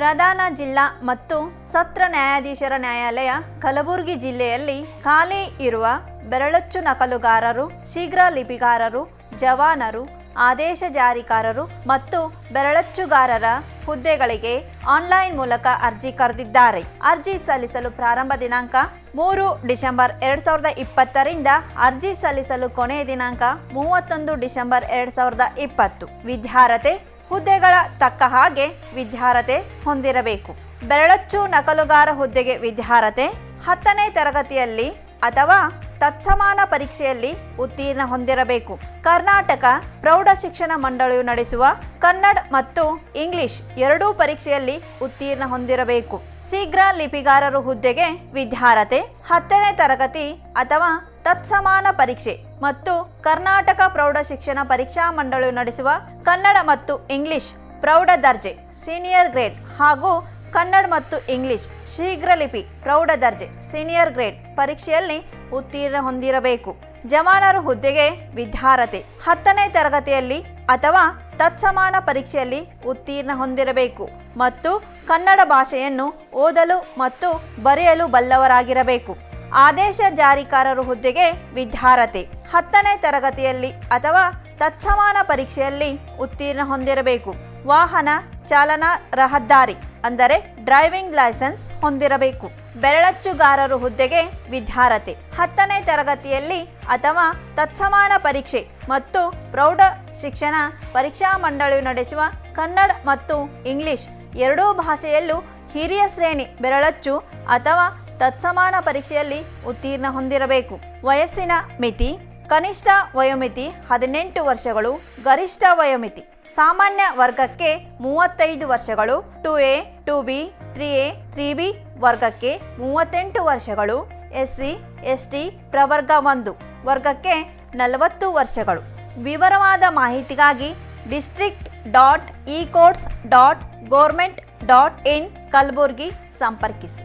ಪ್ರಧಾನ ಜಿಲ್ಲಾ ಮತ್ತು ಸತ್ರ ನ್ಯಾಯಾಧೀಶರ ನ್ಯಾಯಾಲಯ ಕಲಬುರಗಿ ಜಿಲ್ಲೆಯಲ್ಲಿ ಖಾಲಿ ಇರುವ ಬೆರಳಚ್ಚು ನಕಲುಗಾರರು, ಶೀಘ್ರ ಲಿಪಿಗಾರರು, ಜವಾನರು, ಆದೇಶ ಜಾರಿಕಾರರು ಮತ್ತು ಬೆರಳಚ್ಚುಗಾರರ ಹುದ್ದೆಗಳಿಗೆ ಆನ್ಲೈನ್ ಮೂಲಕ ಅರ್ಜಿ ಕರೆದಿದ್ದಾರೆ. ಅರ್ಜಿ ಸಲ್ಲಿಸಲು ಪ್ರಾರಂಭ ದಿನಾಂಕ ಮೂರು ಡಿಸೆಂಬರ್ ಎರಡ್ ಸಾವಿರದ ಇಪ್ಪತ್ತರಿಂದ ಅರ್ಜಿ ಸಲ್ಲಿಸಲು ಕೊನೆಯ ದಿನಾಂಕ ಮೂವತ್ತೊಂದು ಡಿಸೆಂಬರ್ ಎರಡ್ ಸಾವಿರದ ಇಪ್ಪತ್ತು. ವಿದ್ಯಾರ್ಹತೆ ಹುದ್ದೆಗಳ ತಕ್ಕ ಹಾಗೆ ವಿದ್ಯಾರ್ಹತೆ ಹೊಂದಿರಬೇಕು. ಬೆರಳಚ್ಚು ನಕಲುಗಾರ ಹುದ್ದೆಗೆ ವಿದ್ಯಾರ್ಹತೆ ಹತ್ತನೇ ತರಗತಿಯಲ್ಲಿ ಅಥವಾ ತತ್ಸಮಾನ ಪರೀಕ್ಷೆಯಲ್ಲಿ ಉತ್ತೀರ್ಣ ಹೊಂದಿರಬೇಕು. ಕರ್ನಾಟಕ ಪ್ರೌಢ ಶಿಕ್ಷಣ ಮಂಡಳಿಯು ನಡೆಸುವ ಕನ್ನಡ ಮತ್ತು ಇಂಗ್ಲಿಷ್ ಎರಡೂ ಪರೀಕ್ಷೆಯಲ್ಲಿ ಉತ್ತೀರ್ಣ ಹೊಂದಿರಬೇಕು. ಶೀಘ್ರ ಲಿಪಿಗಾರರು ಹುದ್ದೆಗೆ ವಿದ್ಯಾರ್ಹತೆ ಹತ್ತನೇ ತರಗತಿ ಅಥವಾ ತತ್ಸಮಾನ ಪರೀಕ್ಷೆ ಮತ್ತು ಕರ್ನಾಟಕ ಪ್ರೌಢ ಶಿಕ್ಷಣ ಪರೀಕ್ಷಾ ಮಂಡಳಿಯು ನಡೆಸುವ ಕನ್ನಡ ಮತ್ತು ಇಂಗ್ಲಿಷ್ ಪ್ರೌಢ ದರ್ಜೆ, ಸೀನಿಯರ್ ಗ್ರೇಡ್ ಹಾಗೂ ಕನ್ನಡ ಮತ್ತು ಇಂಗ್ಲಿಷ್ ಶೀಘ್ರ ಲಿಪಿ, ಪ್ರೌಢ ದರ್ಜೆ ಸೀನಿಯರ್ ಗ್ರೇಡ್ ಪರೀಕ್ಷೆಯಲ್ಲಿ ಉತ್ತೀರ್ಣ ಹೊಂದಿರಬೇಕು. ಜಮಾನರ ಹುದ್ದೆಗೆ ವಿದ್ಯಾರ್ಹತೆ, ಹತ್ತನೇ ತರಗತಿಯಲ್ಲಿ ಅಥವಾ ತತ್ಸಮಾನ ಪರೀಕ್ಷೆಯಲ್ಲಿ ಉತ್ತೀರ್ಣ ಹೊಂದಿರಬೇಕು ಮತ್ತು ಕನ್ನಡ ಭಾಷೆಯನ್ನು ಓದಲು ಮತ್ತು ಬರೆಯಲು ಬಲ್ಲವರಾಗಿರಬೇಕು. ಆದೇಶ ಜಾರಿಕಾರರು ಹುದ್ದೆಗೆ ವಿದ್ಯಾರ್ಹತೆ, ಹತ್ತನೇ ತರಗತಿಯಲ್ಲಿ ಅಥವಾ ತತ್ಸಮಾನ ಪರೀಕ್ಷೆಯಲ್ಲಿ ಉತ್ತೀರ್ಣ ಹೊಂದಿರಬೇಕು. ವಾಹನ ಚಾಲನಾ ರಹದಾರಿ, ಅಂದರೆ ಡ್ರೈವಿಂಗ್ ಲೈಸೆನ್ಸ್ ಹೊಂದಿರಬೇಕು. ಬೆರಳಚ್ಚುಗಾರರು ಹುದ್ದೆಗೆ ವಿದ್ಯಾರ್ಹತೆ ಹತ್ತನೇ ತರಗತಿಯಲ್ಲಿ ಅಥವಾ ತತ್ಸಮಾನ ಪರೀಕ್ಷೆ ಮತ್ತು ಪ್ರೌಢ ಶಿಕ್ಷಣ ಪರೀಕ್ಷಾ ಮಂಡಳಿಯು ನಡೆಸುವ ಕನ್ನಡ ಮತ್ತು ಇಂಗ್ಲಿಷ್ ಎರಡೂ ಭಾಷೆಯಲ್ಲೂ ಹಿರಿಯ ಶ್ರೇಣಿ ಬೆರಳಚ್ಚು ಅಥವಾ ತತ್ಸಮಾನ ಪರೀಕ್ಷೆಯಲ್ಲಿ ಉತ್ತೀರ್ಣ ಹೊಂದಿರಬೇಕು. ವಯಸ್ಸಿನ ಮಿತಿ ಕನಿಷ್ಠ ವಯೋಮಿತಿ ಹದಿನೆಂಟು ವರ್ಷಗಳು, ಗರಿಷ್ಠ ವಯೋಮಿತಿ ಸಾಮಾನ್ಯ ವರ್ಗಕ್ಕೆ ಮೂವತ್ತೈದು ವರ್ಷಗಳು, two A, two B, three A, three B ವರ್ಗಕ್ಕೆ ಮೂವತ್ತೆಂಟು ವರ್ಷಗಳು, ಎಸ್ ಸಿ, ಎಸ್ ಟಿ ಪ್ರವರ್ಗ ಒಂದು ವರ್ಗಕ್ಕೆ ನಲವತ್ತು ವರ್ಷಗಳು. ವಿವರವಾದ ಮಾಹಿತಿಗಾಗಿ district dot e courts dot government dot in Kalaburagi ಸಂಪರ್ಕಿಸಿ.